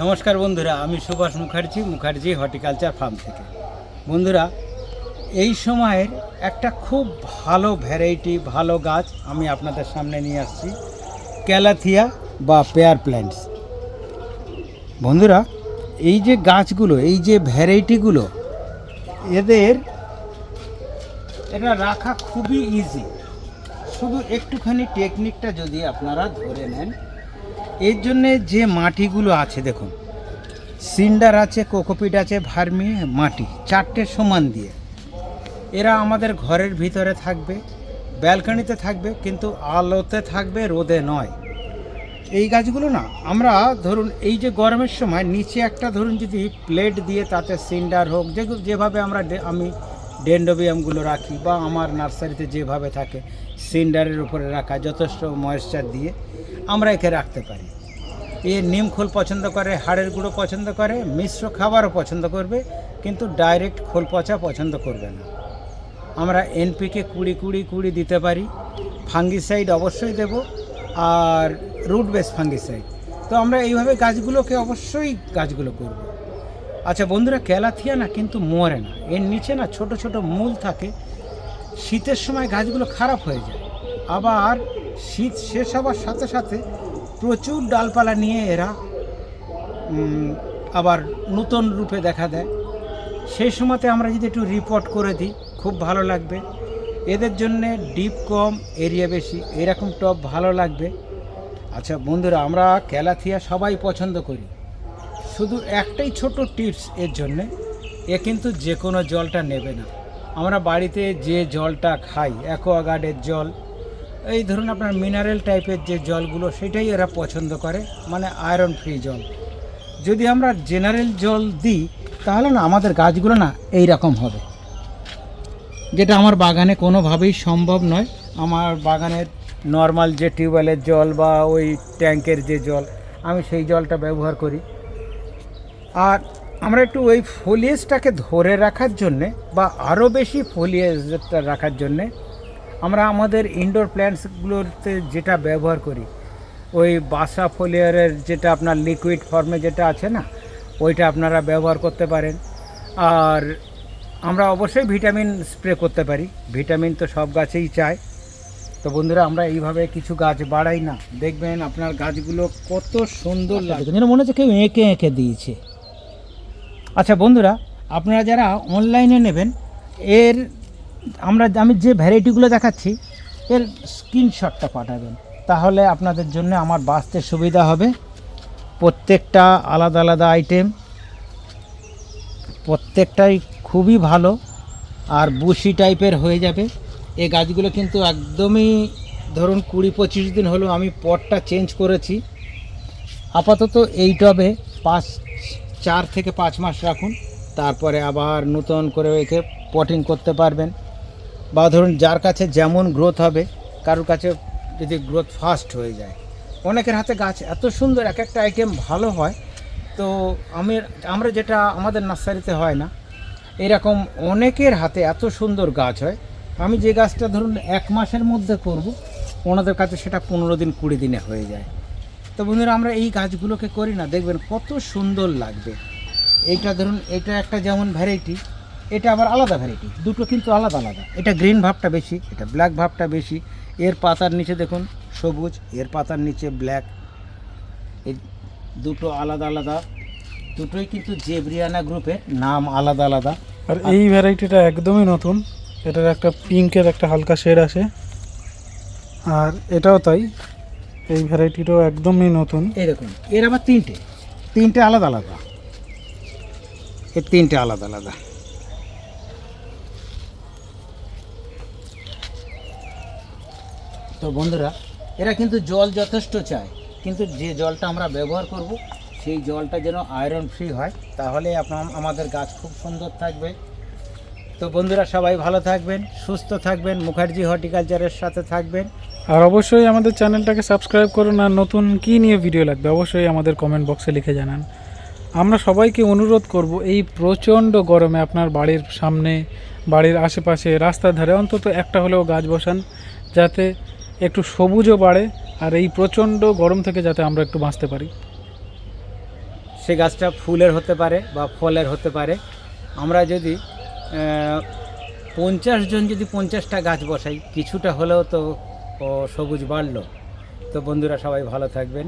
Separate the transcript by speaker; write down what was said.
Speaker 1: নমস্কার বন্ধুরা, আমি সুভাষ মুখার্জি মুখার্জি হর্টিকালচার ফার্ম থেকে। বন্ধুরা, এই সময়ের একটা খুব ভালো ভ্যারাইটি, ভালো গাছ আমি আপনাদের সামনে নিয়ে আসছি, ক্যালাথিয়া বা পেয়ার প্ল্যান্টস। বন্ধুরা, এই যে গাছগুলো, এই যে ভ্যারাইটিগুলো, এদের এটা রাখা খুবই ইজি শুধু একটুখানি টেকনিকটা যদি আপনারা ধরে নেন এর জন্যে যে মাটিগুলো আছে, দেখুন, সিন্ডার আছে, কোকোপিট আছে, ভার্মি মাটি, চারটে সমান দিয়ে। এরা আমাদের ঘরের ভিতরে থাকবে, ব্যালকনিতে থাকবে, কিন্তু আলোতে থাকবে, রোদে নয়। এই গাছগুলো না, আমরা ধরুন, এই যে গরমের সময় নিচে একটা, ধরুন, যদি প্লেট দিয়ে তাতে সিন্ডার হোক যে যেভাবে আমরা আমি ডেন্ডোবিয়ামগুলো রাখি বা আমার নার্সারিতে যেভাবে থাকে, সিন্ডারের উপরে রাখা যথেষ্ট ময়েশ্চার দিয়ে আমরা একে রাখতে পারি। এ নিম খোল পছন্দ করে, হাড়ের গুঁড়ো পছন্দ করে, মিশ্র খাবারও পছন্দ করবে, কিন্তু ডাইরেক্ট খোল পচা পছন্দ করবে না। আমরা এনপিকে কুড়ি কুড়ি কুড়ি দিতে পারি ফাঙ্গিসাইড অবশ্যই দেব, আর রুট বেস ফাঙ্গিসাইড তো আমরা এইভাবে গাছগুলোকে অবশ্যই গাছগুলো করব। আচ্ছা বন্ধুরা ক্যালাথিয়া না কিন্তু মরে না। এর নিচে না ছোট ছোট মূল থাকে। শীতের সময় গাছগুলো খারাপ হয়ে যায়। আবার শীত শেষ হওয়ার সাথে সাথে প্রচুর ডালপালা নিয়ে এরা আবার নতুন রূপে দেখা দেয়। সেই সময়তে আমরা যদি একটু রিপোর্ট করে দিই, খুব ভালো লাগবে। এদের জন্যে ডিপ কম এরিয়া বেশি, এরকম টপ ভালো লাগবে। আচ্ছা বন্ধুরা, আমরা ক্যালাথিয়া সবাই পছন্দ করি। শুধু একটাই ছোট টিপস এর জন্যে, এ কিন্তু যে কোনো জলটা নেবে না। আমরা বাড়িতে যে জলটা খাই অ্যাকোয়াগার্ডের জল, এই ধরুন আপনার মিনারেল টাইপের যে জলগুলো, সেটাই এরা পছন্দ করে মানে আয়রন ফ্রি জল। যদি আমরা জেনারেল জল দিই, তাহলে না আমাদের গাছগুলো না এই রকম হবে। যেটা আমার বাগানে কোনোভাবেই সম্ভব নয়। আমার বাগানের নর্মাল যে টিউবওয়েলের জল বা ওই ট্যাঙ্কের যে জল, আমি সেই জলটা ব্যবহার করি। আর আমরা একটু ওই ফলিয়েজটাকে ধরে রাখার জন্যে বা আরও বেশি ফলিয়েজটা রাখার জন্যে আমরা আমাদের ইনডোর প্ল্যান্টসগুলোতে যেটা ব্যবহার করি ওই বাসা ফলিয়ারের যেটা আপনার লিকুইড ফর্মে যেটা আছে না ওইটা আপনারা ব্যবহার করতে পারেন। আর আমরা অবশ্যই ভিটামিন স্প্রে করতে পারি। ভিটামিন তো সব গাছেই চায়। তো বন্ধুরা আমরা এইভাবে কিছু গাছ বাড়াই না। দেখবেন আপনার গাছগুলো কত সুন্দর লাগে যেন মনে হচ্ছে কেউ এঁকে এঁকে দিয়েছে। আচ্ছা বন্ধুরা, আপনারা যারা অনলাইনে নেবেন, এর আমরা, আমি যে ভ্যারাইটিগুলো দেখাচ্ছি, এর স্ক্রিনশটটা পাঠাবেন। তাহলে আপনাদের জন্য আমার বাঁচতে সুবিধা হবে। প্রত্যেকটা আলাদা আলাদা আইটেম প্রত্যেকটাই খুবই ভালো, আর বুশি টাইপের হয়ে যাবে। এই গাছগুলো কিন্তু একদমই, ধরুন কুড়ি পঁচিশ দিন হলো আমি পটটা চেঞ্জ করেছি। আপাতত এই টবে পাঁচ চার থেকে পাঁচ মাস রাখুন। তারপরে আবার নতুন করে একে পটিং করতে পারবেন। বা ধরুন যার কাছে যেমন গ্রোথ হবে, কারোর কাছে যদি গ্রোথ ফাস্ট হয়ে যায়। অনেকের হাতে গাছ এত সুন্দর এক একটা আইটেম ভালো হয়, তো আমি, আমরা যেটা আমাদের নার্সারিতে হয় না, এরকম অনেকের হাতে এত সুন্দর গাছ হয়। আমি যে গাছটা ধরুন এক মাসের মধ্যে করব, ওনাদের কাছে সেটা পনেরো দিন কুড়ি দিনে হয়ে যায়। তো বন্ধুরা, আমরা এই গাছগুলোকে করি না। দেখবেন কত সুন্দর লাগবে। এইটা ধরুন, এটা একটা যেমন ভ্যারাইটি এটা আবার আলাদা ভ্যারাইটি দুটো কিন্তু আলাদা আলাদা। এটা গ্রিন ভাবটা বেশি, এটা ব্ল্যাক ভাবটা বেশি। এর পাতার নিচে দেখুন, সবুজ, এর পাতার নিচে ব্ল্যাক এই দুটো আলাদা আলাদা। দুটোই কিন্তু জেব্রিয়ানা গ্রুপের নাম আলাদা আলাদা।
Speaker 2: আর এই ভ্যারাইটিটা একদমই নতুন। এটার একটা পিঙ্কের একটা হালকা শেড আছে আর এটাও তাই। এই ভ্যারাইটিটাও একদমই নতুন।
Speaker 1: এই দেখুন এর আবার তিনটে। তিনটে আলাদা আলাদা। এর তিনটে আলাদা আলাদা। তো বন্ধুরা এরা কিন্তু জল যথেষ্ট চায় কিন্তু যে জলটা আমরা ব্যবহার করব সেই জলটা যেন আয়রন ফ্রি হয় তাহলে আপনার আমাদের গাছ খুব সুন্দর থাকবে। তো বন্ধুরা সবাই ভালো থাকবেন সুস্থ থাকবেন মুখার্জি হর্টিকালচারের সাথে থাকবেন।
Speaker 2: আর অবশ্যই আমাদের চ্যানেলটাকে সাবস্ক্রাইব করুন আর নতুন কী নিয়ে ভিডিও লাগবে, অবশ্যই আমাদের কমেন্ট বক্সে লিখে জানান। আমরা সবাইকে অনুরোধ করব, এই প্রচণ্ড গরমে আপনার বাড়ির সামনে, বাড়ির আশেপাশে, রাস্তার ধারে অন্তত একটা হলেও গাছ বসান, যাতে একটু সবুজও বাড়ে আর এই প্রচণ্ড গরম থেকে যাতে আমরা একটু বাঁচতে পারি।
Speaker 1: সে গাছটা ফুলের হতে পারে বা ফলের হতে পারে। আমরা যদি পঞ্চাশ জন যদি পঞ্চাশটা গাছ বসাই, কিছুটা হলেও তো ও, সবুজ বাড়লো। তো বন্ধুরা সবাই ভালো থাকবেন।